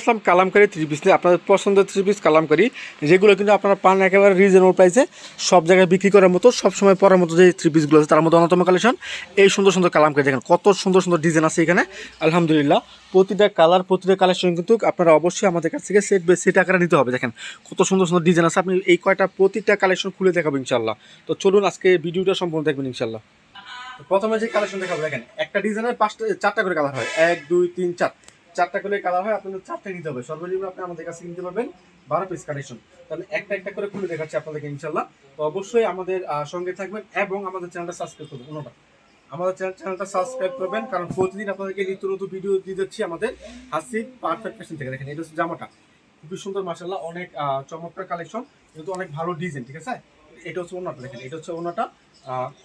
আসলাম kalamkari three piece নিয়ে। আপনাদের পছন্দের থ্রি পিস কালামকারি, যেগুলো কিন্তু আপনারা পান একেবারে রিজনেবল প্রাইসে সব জায়গায় বিক্রি করার মতো সবসময় পরার মতো যে থ্রি পিসগুলো আছে, তার মধ্যে অন্যতম কালেকশন এই সুন্দর সুন্দর কালামকারি দেখেন, কত সুন্দর সুন্দর ডিজাইন আছে এখানে। আলহামদুলিল্লাহ, প্রতিটা কালার প্রতিটা কালেকশন কিন্তু আপনারা অবশ্যই আমাদের কাছ থেকে সেট বাই সেট আকারে নিতে হবে। দেখেন, কত সুন্দর সুন্দর ডিজাইন আছে। আপনি এই কয়টা প্রতিটা কালেকশন খুলে দেখাবো ইনশাল্লাহ তো চলুন আজকে ভিডিওটা সম্পূর্ণ দেখবেন ইনশাল্লাহ প্রথমে যে কালেকশন দেখাবো, দেখেন, একটা ডিজাইনের পাঁচটা, চারটা করে কালার হয়। এক, দুই, তিন, চার। চারটা করে কালার হয়, আপনাদের চারটে নিতে হবে। সর্বনিম্ন আপনি আমাদের কাছে নিতে পারবেন বারো পিস কালেকশন তাহলে একটা একটা করে খুলে দেখাচ্ছি আপনাদেরকে ইনশাল্লাহ তো অবশ্যই আমাদের সঙ্গে থাকবেন এবং আমাদের চ্যানেলটা সাবস্ক্রাইব করবেন ওনাটা আমাদের চ্যানেলটা সাবস্ক্রাইব করবেন, কারণ প্রতিদিন আপনাদেরকে নিত্য নতুন ভিডিও দিয়ে দিচ্ছি আমাদের হাসি পারফেক্ট ফ্যাশন থেকে। দেখেন, এটা হচ্ছে জামাটা। খুবই সুন্দর মাসাল্লাহ অনেক চমৎকার কালেকশন কিন্তু অনেক ভালো ডিজাইন ঠিক আছে? এটা হচ্ছে ওনাটা দেখেন, এটা হচ্ছে ওনাটা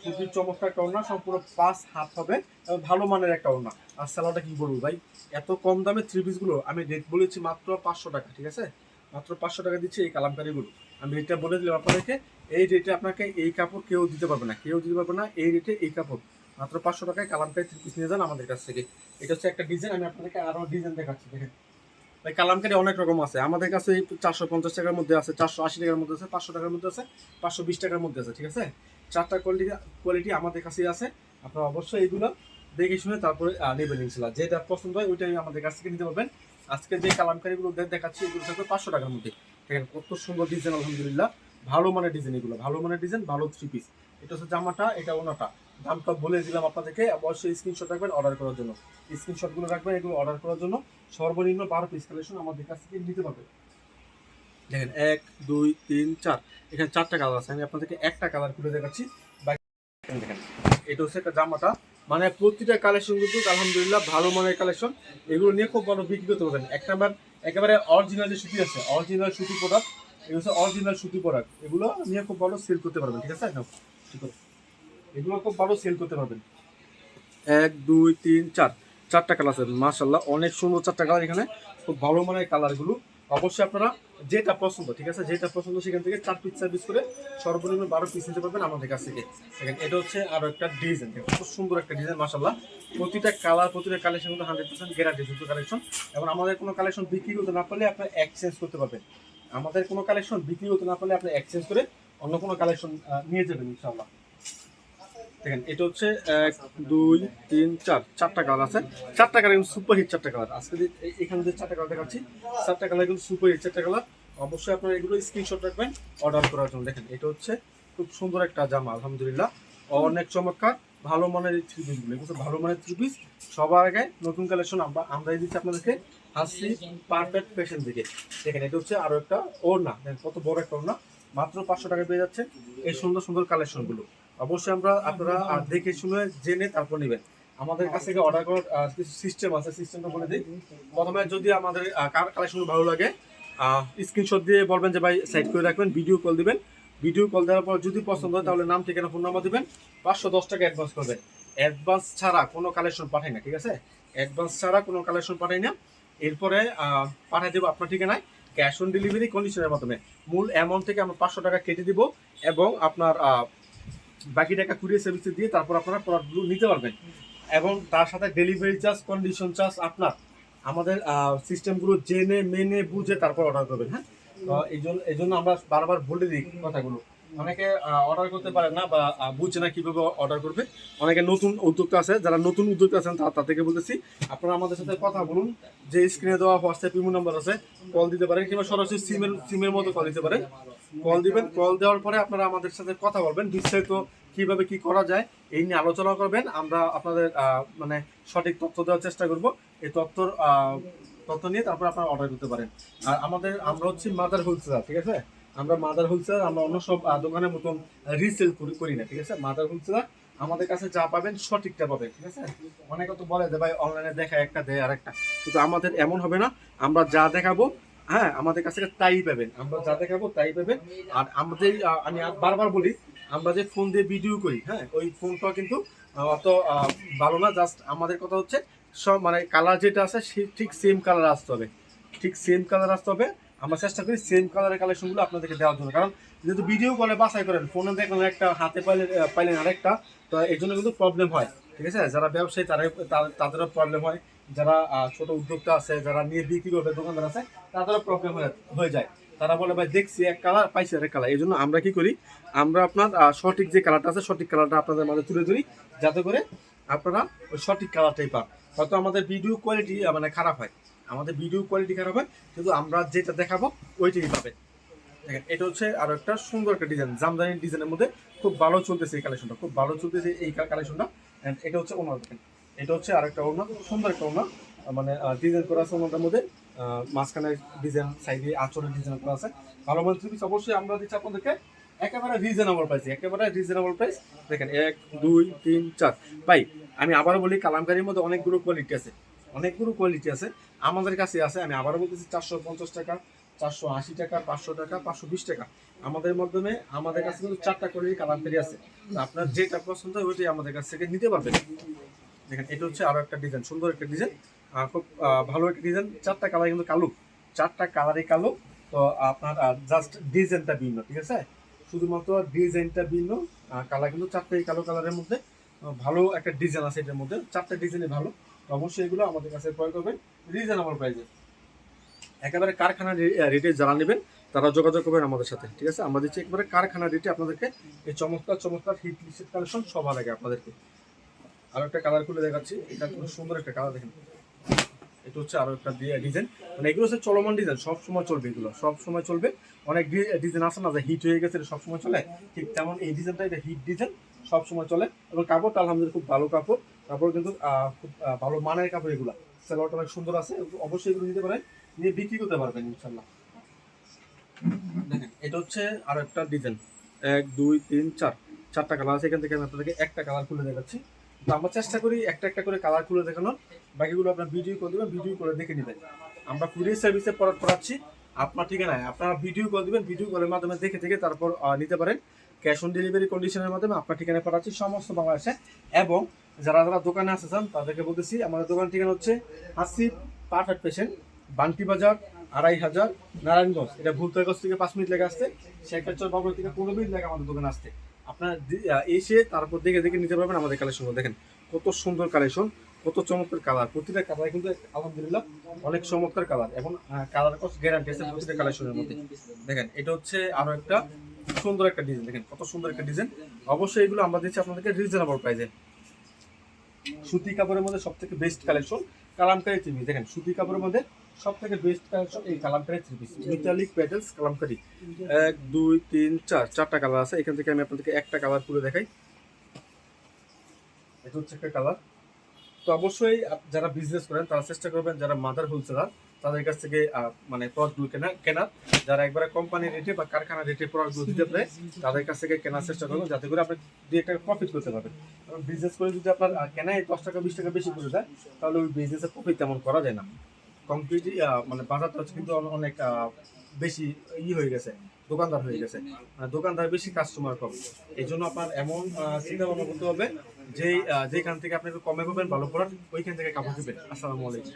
খুবই চমৎকার একটা ওনা সম্পূর্ণ পাঁচ হাত হবে ভালো মানের একটা ওনা আর স্যালাডটা কি বলব ভাই? এত কম দামে থ্রি পিসগুলো আমি রেট বলেছি মাত্র পাঁচশো টাকা, ঠিক আছে? মাত্র পাঁচশো টাকা দিচ্ছি এই কালামকারিগুলো আমি রেটটা বলে দিলাম আপনাদেরকে, এই রেটে আপনাকে এই কাপড় কেউ দিতে পারবে না, কেউ দিতে পারবে না এই রেটে এই কাপড়। মাত্র পাঁচশো টাকায় কালামকারি থ্রি পিস নিয়ে যান আমাদের কাছ থেকে। এটা হচ্ছে একটা ডিজাইন আমি আপনাদেরকে আরও ডিজাইন দেখাচ্ছি, দেখেন। ভাই, কালামকারি অনেক রকম আছে। আমাদের কাছে চারশো পঞ্চাশ টাকার মধ্যে আছে, চারশো আশি টাকার মধ্যে আছে, পাঁচশো টাকার মধ্যে আছে, পাঁচশো বিশ টাকার মধ্যে আছে, ঠিক আছে? চারটা কোয়ালিটি কোয়ালিটি আমাদের কাছেই আছে। আপনারা অবশ্যই এইগুলো দেখে শুনে তারপরে নেবেন ইনশাল্লাহ। যেটা পছন্দ হয় ওইটাই আমাদের কাছ থেকে নিতে পারবেন। আজকে যে কালামকারিগুলো দেখাচ্ছি, এগুলো থাকবে পাঁচশো টাকার মধ্যে। দেখেন কত সুন্দর ডিজাইন আলহামদুলিল্লাহ। ভালো মানের ডিজাইন এগুলো, ভালো মানের ডিজাইন ভালো থ্রি পিস এটা হচ্ছে জামাটা, এটা ওনাটা। দামটা বলে দিলাম আপনাদেরকে, অবশ্যই স্ক্রিনশট রাখবেন অর্ডার করার জন্য। স্ক্রিনশটগুলো রাখবেন এগুলো অর্ডার করার জন্য। সর্বনিম্ন বারো পিস কালেকশন আমাদের কাছ থেকে নিতে পারবেন। দেখেন, এক, দুই, তিন, চার। এখানে চারটা কালার আছে। আমি আপনাদেরকে একটা কালার খুলে দেখাচ্ছি। বাকি দেখেন। এটা হচ্ছে একটা জামাটা মানে প্রতিটা কালেকশন কিন্তু আলহামদুলিল্লাহ ভালো মানের কালেকশন এগুলো নিয়ে খুব ভালো বিক্রি করতে পারবেন। একটা বার একেবারে অরিজিনাল যে সুতি আছে অরিজিনাল সুতি প্রোডাক্ট এগুলো হচ্ছে অরিজিনাল সুতি প্রোডাক্ট এগুলো নিয়ে খুব ভালো সেল করতে পারবেন, ঠিক আছে? ঠিক আছে। এগুলো খুব ভালো সেল করতে পারবেন। এক, দুই, তিন, চার। চারটা কালার আছে মাশাল্লাহ অনেক সুন্দর চারটা কালার এখানে। খুব ভালো মানের কালারগুলো অবশ্যই আপনারা যেটা পছন্দ, ঠিক আছে? যেটা পছন্দ সেখান থেকে চার পিস চার পিস করে সর্বনিম্ন বারো পিস নিতে পারবেন আমাদের কাছ থেকে। দেখেন, এটা হচ্ছে আরও একটা ডিজাইন খুব সুন্দর একটা ডিজাইন মাশাল্লাহ প্রতিটা কালার প্রতিটা কালেকশন কিন্তু হান্ড্রেড পার্সেন্ট গ্যারান্টি যুক্ত কালেকশন এবং আমাদের কোনো কালেকশন বিক্রি করতে না পারলে আপনার এক্সচেঞ্জ করতে পারবেন। আমাদের কোনো কালেকশন বিক্রি করতে না পারলে আপনি এক্সচেঞ্জ করে অন্য কোনো কালেকশন নিয়ে যাবেন ইনশাল্লাহ দেখেন, এটা হচ্ছে এক, দুই, তিন, চার, চারটা কালার আছে। চারটা কালার কিন্তু সুপার হিট চারটা কালার আজকে এখানে যে চারটা কালার দেখাচ্ছি, চারটা কালার কিন্তু সুপার হিট চারটা কালার অবশ্যই আপনারা এগুলো স্ক্রিনশট রাখবেন অর্ডার করার জন্য। দেখেন, এটা হচ্ছে খুব সুন্দর একটা জামা, আলহামদুলিল্লাহ। অনেক চমৎকার, ভালো মানের থ্রি পিসগুলো এগুলো ভালো মানের থ্রি পিস সবার আগে নতুন কালেকশন আমরা, আমরাই দিচ্ছি আপনাদেরকে হাসি পারফেক্ট ফ্যাশন থেকে দেখেন, এটা হচ্ছে আরও একটা ওড়না। দেখেন, কত বড় একটা ওড়না। মাত্র পাঁচশো টাকা পেয়ে যাচ্ছে এই সুন্দর সুন্দর কালেকশনগুলো অবশ্যই আমরা আপনারা দেখে শুনে জেনে তারপর নেবেন। আমাদের কাছ থেকে অর্ডার করার কিছু সিস্টেম আছে সিস্টেমটা বলে দিই। প্রথমে যদি আমাদের কালেকশন ভালো লাগে স্ক্রিনশট দিয়ে বলবেন যে ভাই সাইড করে রাখবেন ভিডিও কল দিবেন। ভিডিও কল দেওয়ার পর যদি পছন্দ হয় তাহলে নাম ঠিকানা ফোন নাম্বার দিবেন। পাঁচশো দশ টাকা অ্যাডভান্স করবেন। অ্যাডভান্স ছাড়া কোনো কালেকশন পাঠাই না ঠিক আছে? অ্যাডভান্স ছাড়া কোনো কালেকশন পাঠাই না। এরপরে পাঠাই দেবো আপনার ঠিকানায়। ক্যাশ অন ডেলিভারি কন্ডিশনের মাধ্যমে। মূল অ্যামাউন্ট থেকে আমরা পাঁচশো টাকা কেটে দিব এবং আপনার বাকি টাকা কুরিয়ার সার্ভিসে দিয়ে তারপর আপনারা প্রোডাক্টগুলো নিতে পারবেন। এবং তার সাথে ডেলিভারি চার্জ কন্ডিশন চার্জ আপনার, আমাদের সিস্টেমগুলো জেনে, মেনে, বুঝে তারপর অর্ডার করবেন হ্যাঁ? এই জন্য এই জন্য আমরা বারবার বলে দিই কথাগুলো। অনেকে অর্ডার করতে পারে না বা বুঝছে না কীভাবে অর্ডার করবে। অনেকে নতুন উদ্যোক্তা আছে, যারা নতুন উদ্যোক্তা আছেন তাদেরকে বলতেছি, আপনারা আমাদের সাথে কথা বলুন। যে স্ক্রিনে দেওয়া হোয়াটসঅ্যাপ ইমো নাম্বার আছে কল দিতে পারেন, কিংবা সরাসরি সিমের সিমের মতো কল দিতে পারেন। কল দিবেন কল দেওয়ার পরে আপনারা আমাদের সাথে কথা বলবেন, বিস্তারিত কীভাবে কি করা যায়, এই নিয়ে আলোচনা করবেন। আমরা আপনাদের মানে সঠিক তথ্য দেওয়ার চেষ্টা করব। এই তথ্যর তথ্য নিয়ে তারপর আপনারা অর্ডার করতে পারেন। আর আমাদের, আমরা হচ্ছে মাদার হোলসেলার ঠিক আছে? আমরা মাদার হোলসেলার আমরা অন্য সব দোকানের মতন রিসেল করি না, ঠিক আছে? মাদার হোলসেলার আমাদের কাছে যা পাবেন সঠিকটা পাবেন, ঠিক আছে? অনেকে তো বলে যে, ভাই অনলাইনে দেখায় একটা, দেয় আর একটা কিন্তু আমাদের এমন হবে না। আমরা যা দেখাবো হ্যাঁ আমাদের কাছে তাই পাবেন। আমরা যা দেখাবো তাই পাবেন। আর আমাদের আমি বারবার বলি, আমরা যে ফোন দিয়ে ভিডিও করি হ্যাঁ ওই ফোনটা কিন্তু অত ভালো না। জাস্ট আমাদের কথা হচ্ছে, সব মানে কালার যেটা আছে, সে ঠিক সেম কালার আসতে হবে। ঠিক সেম কালার আসতে হবে। আমরা চেষ্টা করি সেম কালারের কালেকশনগুলো আপনাদেরকে দেওয়ার জন্য। কারণ যেহেতু ভিডিও কলে বাছাই করেন ফোনে দেখলেন একটা, হাতে পাইলে পাইলেন আরেকটা, তো এই জন্য কিন্তু প্রবলেম হয়। ঠিক আছে? যারা ব্যবসায়ী তারা, তাদেরও প্রবলেম হয়। যারা ছোট উদ্যোক্তা আছে, যারা নিয়ে বিক্রি করবে দোকানদার আছে তাদেরও প্রবলেম হয়ে যায়। তারা বলে, ভাই, দেখছি এক কালার পাইছি আরেক কালার এই জন্য আমরা কি করি, আমরা আপনার সঠিক যে কালারটা আছে, সঠিক কালারটা আপনাদের মাঝে তুলে ধরি, যাতে করে আপনারা ওই সঠিক কালারটাই পান। হয়তো আমাদের ভিডিও কোয়ালিটি মানে খারাপ হয়। আমাদের ভিডিও কোয়ালিটি খারাপ হয়, কিন্তু আমরা যেটা দেখাবো, ওইটাই পাবেন। দেখেন, এটা হচ্ছে আরও একটা সুন্দর একটা ডিজাইন জামদানি ডিজাইনের মধ্যে খুব ভালো চলতেছে এই কালেকশনটা খুব ভালো চলতেছে এই কালেকশনটা এন্ড এটা হচ্ছে ওনার, দেখেন এটা হচ্ছে আরেকটা খুব সুন্দর একটা ওনা মানে ডিজাইন করা আছে ওনাটার মধ্যে। মাঝখানে ডিজাইন সাইডে আঁচলের ডিজাইন করা আছে। ভালো মানে থ্রি অবশ্যই আমরা দিচ্ছি আপনাদেরকে। একেবারে রিজনেবল প্রাইস একেবারে রিজনেবল প্রাইস দেখেন, এক, দুই, তিন, চার। ভাই, আমি আবারও বলি, কালামকারির মধ্যে অনেকগুলো কোয়ালিটি আছে। অনেকগুলো কোয়ালিটি আছে। আমাদের কাছে আছে, আমি আবারও বলতেছি, চারশো পঞ্চাশ টাকা, চারশো আশি টাকা, পাঁচশো টাকা, পাঁচশো বিশ টাকা। আমাদের মাধ্যমে, আমাদের কাছে কিন্তু চারটা করে কালামকারি আছে। আপনার যেটা পছন্দ হয়, ওইটাই আমাদের কাছ থেকে নিতে পারবেন। দেখেন, এটা হচ্ছে আরও একটা ডিজাইন সুন্দর একটা ডিজাইন খুব ভালো একটা ডিজাইন চারটা কালার কিন্তু কালো, চারটা কালারই কালো। তো আপনার জাস্ট ডিজাইনটা ভিন্ন, ঠিক আছে? শুধুমাত্র ডিজাইনটা ভিন্ন কালার কিন্তু চারটাই কালো কালারের মধ্যে। ভালো একটা ডিজাইন আছে এটার মধ্যে। চারটা ডিজাইনই ভালো। তো অবশ্যই এগুলো আমাদের কাছে ক্রয় করবেন রিজনেবল প্রাইসে একেবারে কারখানা রেটে যারা নেবেন, তারা যোগাযোগ করবেন আমাদের সাথে, ঠিক আছে? আমরা দিচ্ছি একেবারে কারখানা রেটে আপনাদেরকে এই চমৎকার চমৎকার হিট লিস্টেড কালেকশন সবার আগে আপনাদেরকে। আরও একটা কালার খুলে দেখাচ্ছি। এটা খুব সুন্দর একটা কালার দেখেন। এটা হচ্ছে আরও একটা ডিজাইন মানে এগুলো হচ্ছে চলমান ডিজাইন সব সময় চলবে এগুলো সব সময় চলবে। অনেক ডিজাইন আছে না, যে হিট হয়ে গেছে সব সময় চলে। ঠিক তেমন এই ডিজাইনটা এটা হিট ডিজাইন সব সময় চলে। এবং কাপড়টা আলহামদুলিল্লাহ খুব ভালো কাপড়। কাপড় কিন্তু খুব ভালো মানের কাপড় এগুলো। সালোয়ারটা অনেক সুন্দর আছে, অবশ্যই এগুলো নিতে পারেন। নিয়ে বিক্রি করতে পারবেন ইনশাল্লাহ দেখেন, এটা হচ্ছে আরও একটা ডিজাইন এক, দুই, তিন, চার। চারটা কালার আছে, এখান থেকে আমি আপনাদেরকে একটা কালার খুলে দেখাচ্ছি। আমরা চেষ্টা করি একটা একটা করে কালার খুলে দেখানোর। বাকিগুলো আপনার ভিডিও করে দেবেন ভিডিও করে দেখে নেবেন। আমরা কুরিয়ার সার্ভিসে পড়া পড়াচ্ছি। আপনার ঠিকানায় আপনারা ভিডিও করে দেবেন ভিডিও কলের মাধ্যমে দেখে দেখে তারপর নিতে পারেন। ক্যাশ অন ডেলিভারি কন্ডিশনের মাধ্যমে আপনার ঠিকানায় পাঠাচ্ছি সমস্ত বাংলাদেশে। এবং যারা যারা দোকানে আসতে চান, তাদেরকে বলতেছি, আমাদের দোকান ঠিকানা হচ্ছে হাসিব পারফেক্ট পেশেন্ট বান্টি বাজার, আড়াই হাজার, নারায়ণগঞ্জ। এটা ভুলতাগঞ্জ থেকে পাঁচ মিনিট লেগে আসতে শেখাচর বাবুর থেকে পনেরো মিনিট লেগে আমাদের দোকানে আসতে আপনার এসে তারপর দেখে দেখে নিতে পারবেন আমাদের কালেকশন দেখেন, কত সুন্দর কালেকশন কত চমৎকার কালার প্রতিটা কালার কিন্তু আলহামদুলিল্লাহ অনেক চমৎকার কালার এবং কালার কস্ট গ্যারান্টি আছে প্রতিটা কালেকশনের মধ্যে। দেখেন, এটা হচ্ছে আরও একটা সুন্দর একটা ডিজাইন দেখেন, কত সুন্দর একটা ডিজাইন অবশ্যই এগুলো আমরা দিচ্ছি আপনাদেরকে রিজনেবল প্রাইসে সুতি কাপড়ের মধ্যে সব থেকে বেস্ট কালেকশন কালামকারি পিস দেখেন, সুতি কাপড়ের মধ্যে সব থেকে বেস্ট কালেকশন এই Kalamkari three piece metallic petals Kalamkari এক দুই তিন চার চারটা কালার আছে। এখান থেকে আমি আপনাদেরকে একটা কালার তুলে দেখাই। এটা হচ্ছে একটা কালার তো অবশ্যই যারা বিজনেস করেন তারা চেষ্টা করবেন যারা মাদার হোলসেলার তাদের কাছ থেকে মানে প্রোডাক্টগুলো কেনা কেনার। যারা একবারে কোম্পানির রেটে বা কারখানা রেটে প্রোডাক্টগুলো দিতে পারে তাদের কাছ থেকে কেনার চেষ্টা করবেন যাতে করে আপনি দুই একটা প্রফিট করতে পারবেন। কারণ বিজনেস করে যদি আপনার কেনায় দশ টাকা বিশ টাকা বেশি করে দেয় তাহলে ওই বিজনেসের প্রফিট তেমন করা যায় না। কমপ্লিট মানে বাজারটা হচ্ছে কিন্তু অনেক বেশি ই হয়ে গেছে, দোকানদার হয়ে গেছে। মানে দোকানদার বেশি কাস্টমার কম। এই জন্য আপনার এমন চিন্তা ভাবনা করতে হবে যে যেখান থেকে আপনি কমে পাবেন ভালো প্রোডাক্ট ওইখান থেকে কাপড় দিবেন আসসালামু আলাইকুম।